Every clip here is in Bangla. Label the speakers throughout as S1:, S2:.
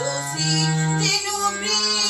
S1: sufrir, tenho brilho.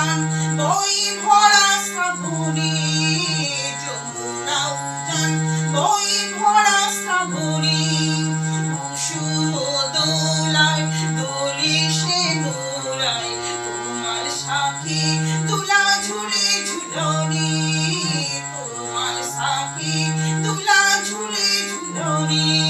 S1: প্রাণ বই ভরা স্থাপনে যমুনা উজান। বই ভরা স্থাপনে কুসুম দোলায়, দোলে সে নোড়ায় তোমার সাথে তুলা ঝুলে ঝুলনি, তোমার সাথে তুলা ঝুলে ঝুলনি।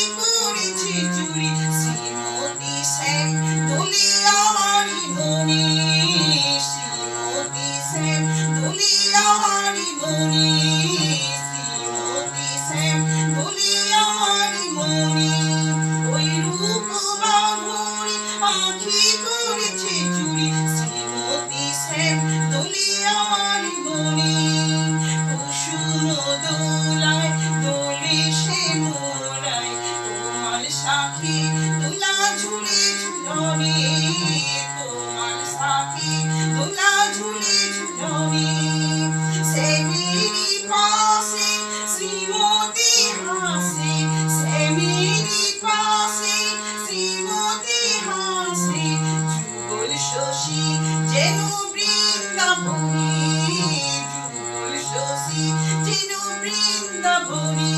S1: বৃন্দাবনী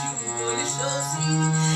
S1: যুগল শশী